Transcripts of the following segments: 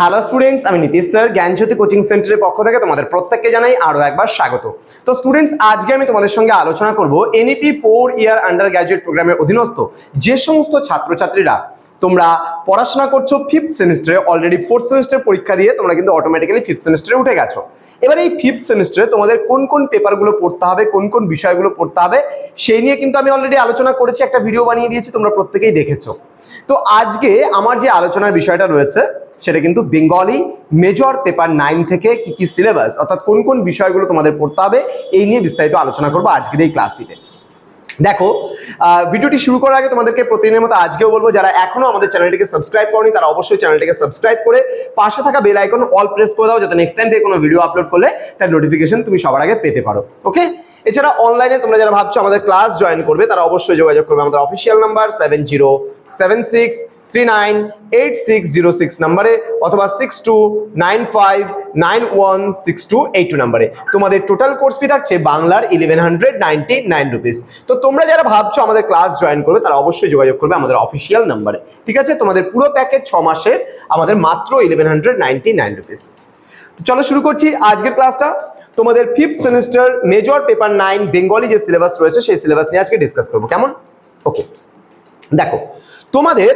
Hello students আমি Nitish sir জ্ঞানজ্যোতি coaching সেন্টারের পক্ষ থেকে তোমাদের প্রত্যেককে জানাই আরও একবার স্বাগত। তো স্টুডেন্টস আজকে আমি তোমাদের সঙ্গে আলোচনা করব NEP four year undergraduate প্রোগ্রামের অধীনস্থ যে সমস্ত ছাত্রছাত্রীরা তোমরা পড়াশোনা করছ ফিফথ সেমিস্টারে অলরেডি ফোর্থ সেমিস্টার পরীক্ষা দিয়ে তোমরা কিন্তু অটোমেটিক্যালি ফিফথ সেমিস্টারে উঠে গেছো। এবার এই ফিফথ সেমিস্টারে তোমাদের কোন কোন পেপারগুলো পড়তে হবে, কোন কোন বিষয়গুলো পড়তে হবে, সেই নিয়ে কিন্তু আমি অলরেডি আলোচনা করেছি, একটা ভিডিও বানিয়ে দিয়েছি, তোমরা প্রত্যেকেই দেখেছ। তো আজকে আমার যে আলোচনার বিষয়টা রয়েছে সেটা কিন্তু বেঙ্গলি মেজর পেপার নাইন থেকে কি কি সিলেবাস অর্থাৎ কোন কোন বিষয়গুলো তোমাদের পড়তে হবে, এই নিয়ে বিস্তারিত আলোচনা করব আজকের এই ক্লাসটিতে দেখো ভিডিওটি শুরু করার আগে তোমাদেরকে প্রতিদিনের মতো আজকেও বলব, যারা এখনও আমাদের চ্যানেলটিকে সাবস্ক্রাইব করনি, তারা অবশ্যই চ্যানেলটিকে সাবস্ক্রাইব করে পাশে থাকা বেল আইকন অল প্রেস করে দাও, যাতে নেক্সট টাইম থেকে কোনো ভিডিও আপলোড করলে তার নোটিফিকেশন তুমি সবার আগে পেতে পারো ওকে এছাড়া অনলাইনে তোমরা যারা ভাবছ আমাদের ক্লাস জয়েন করবে, তারা অবশ্যই যোগাযোগ করবে আমাদের official number seven zero seven six three nine eight six zero six নাম্বারে অথবা six two nine five nine one six two eight two নাম্বারে। তোমাদের টোটাল কোর্স ফি থাকছে বাংলার eleven hundred ninety nine rupees তো তোমরা যারা ভাবছ আমাদের ক্লাস জয়েন করবে, তারা অবশ্যই যোগাযোগ করবে আমাদের অফিসিয়াল নাম্বারে। ঠিক আছে? তোমাদের পুরো প্যাকেজ ছ মাসের, আমাদের মাত্র eleven hundred ninety nine rupees চলো শুরু করছি আজকের ক্লাসটা তোমাদের fifth semester major paper nine Bengali যে সিলেবাস রয়েছে, সেই সিলেবাস নিয়ে আজকে ডিসকাস করব। কেমন? ওকে দেখো, তোমাদের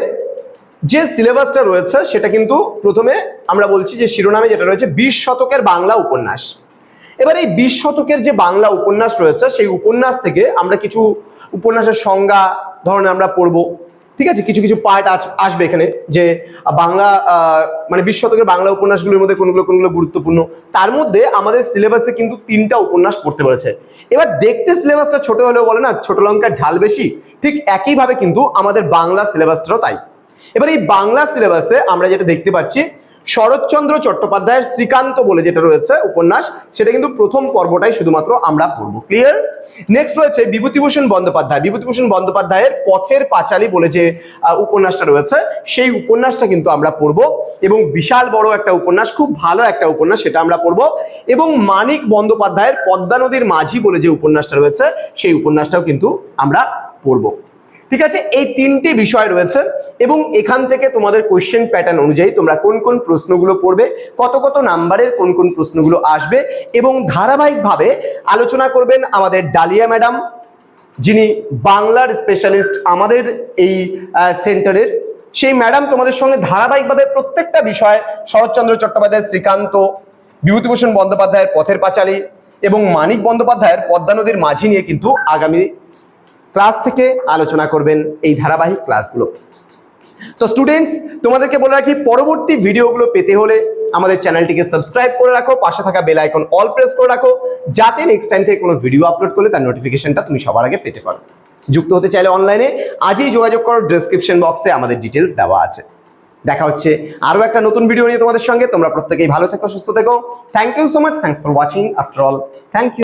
যে সিলেবাসটা রয়েছে সেটা কিন্তু প্রথমে আমরা বলছি যে শিরোনামে যেটা রয়েছে বিশ শতকের বাংলা উপন্যাস। এবার এই বিশ শতকের যে বাংলা উপন্যাস রয়েছে, সেই উপন্যাস থেকে আমরা কিছু উপন্যাসের সংজ্ঞা ধরনের আমরা পড়ব। ঠিক আছে? কিছু কিছু পার্ট আসবে এখানে যে বাংলা মানে বিশ শতকের বাংলা উপন্যাসগুলোর মধ্যে কোনগুলো কোনগুলো গুরুত্বপূর্ণ। তার মধ্যে আমাদের সিলেবাসে কিন্তু তিনটা উপন্যাস পড়তে বলেছে। এবার দেখতে সিলেবাসটা ছোট হলেও বলে না, ছোট লঙ্কার ঝাল বেশি। ঠিক একইভাবে কিন্তু আমাদের বাংলা সিলেবাসটাও তাই। এবার এই বাংলা সিলেবাসে আমরা যেটা দেখতে পাচ্ছি, শরৎচন্দ্র চট্টোপাধ্যায়ের শ্রীকান্ত বলে যেটা রয়েছে উপন্যাস, সেটা কিন্তু প্রথম পর্বটাই শুধুমাত্র আমরা পড়ব। ক্লিয়ার নেক্সট রয়েছে বিভূতিভূষণ বন্দ্যোপাধ্যায়। বিভূতিভূষণ বন্দ্যোপাধ্যায়ের পথের পাঁচালী বলে যে উপন্যাসটা রয়েছে, সেই উপন্যাসটা কিন্তু আমরা পড়ব এবং বিশাল বড় একটা উপন্যাস, খুব ভালো একটা উপন্যাস সেটা আমরা পড়ব এবং মানিক বন্দ্যোপাধ্যায়ের পদ্মা নদীর মাঝি বলে যে উপন্যাসটা রয়েছে, সেই উপন্যাসটাও কিন্তু আমরা পড়ব। ঠিক আছে? এই তিনটি বিষয় রয়েছে এবং এখান থেকে তোমাদের কোয়েশ্চেন প্যাটার্ন অনুযায়ী তোমরা কোন কোন প্রশ্নগুলো পড়বে, কত কত নাম্বারের কোন কোন প্রশ্নগুলো আসবে এবং ধারাবাহিকভাবে আলোচনা করবেন আমাদের ডালিয়া ম্যাডাম, যিনি বাংলার স্পেশালিস্ট আমাদের এই সেন্টারের সেই ম্যাডাম তোমাদের সঙ্গে ধারাবাহিকভাবে প্রত্যেকটা বিষয় শরৎচন্দ্র চট্টোপাধ্যায়ের শ্রীকান্ত, বিভূতিভূষণ বন্দ্যোপাধ্যায়ের পথের পাঁচালী এবং মানিক বন্দ্যোপাধ্যায়ের পদ্মা নদীর মাঝি নিয়ে কিন্তু আগামী ক্লাস থেকে আলোচনা করবেন এই ধারাবাহিক ক্লাসগুলো। তো স্টুডেন্টস তোমাদেরকে বলে রাখি, পরবর্তী ভিডিওগুলো পেতে হলে আমাদের চ্যানেলটিকে সাবস্ক্রাইব করে রাখো, পাশে থাকা বেল আইকন অল প্রেস করে রাখো, যাতে নেক্সট টাইম থেকে কোনো ভিডিও আপলোড করলে তার নোটিফিকেশনটা তুমি সবার আগে পেতে পারো। যুক্ত হতে চাইলে অনলাইনে আজই যোগাযোগ করো ডেসক্রিপশন বক্সে আমাদের ডিটেলস দেওয়া আছে। দেখা হচ্ছে আরও একটা নতুন ভিডিও নিয়ে তোমাদের সঙ্গে। তোমরা প্রত্যেকেই ভালো থেকো, সুস্থ থেকো। Thank you so much thanks for watching after all thank you